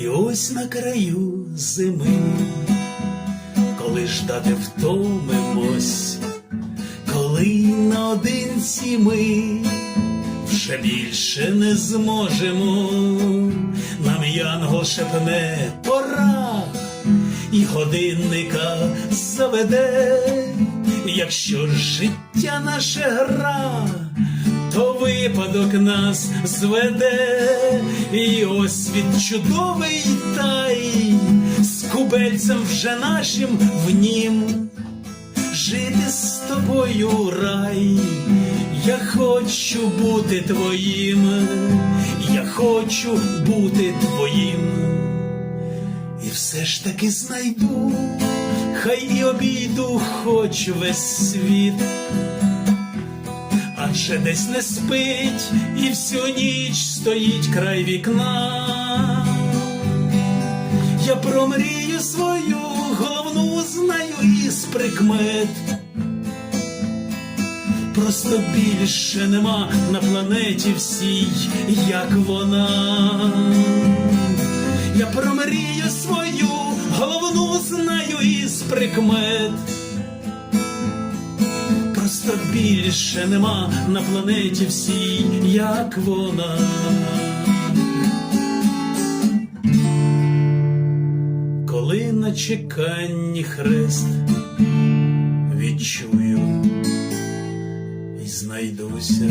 І ось на краю зими, коли ждати втомимось, коли наодинці ми вже більше не зможемо, нам янгол шепне пора, і годинника заведе, якщо життя наше гра, то випадок нас зведе, і ось від чудовий тай, з кубельцем вже нашим в нім. Жити з тобою рай, я хочу бути твоїм, я хочу бути твоїм, і все ж таки знайду, хай і обійду хоч весь світ. Адже десь не спить і всю ніч стоїть край вікна. Я про мрію свою головну знаю із прикмет. Просто більше нема на планеті всій, як вона. Я про мрію свою головну знаю із прикмет. Просто більше нема на планеті всій, як вона. Коли на чеканні хрест відчую і знайдуся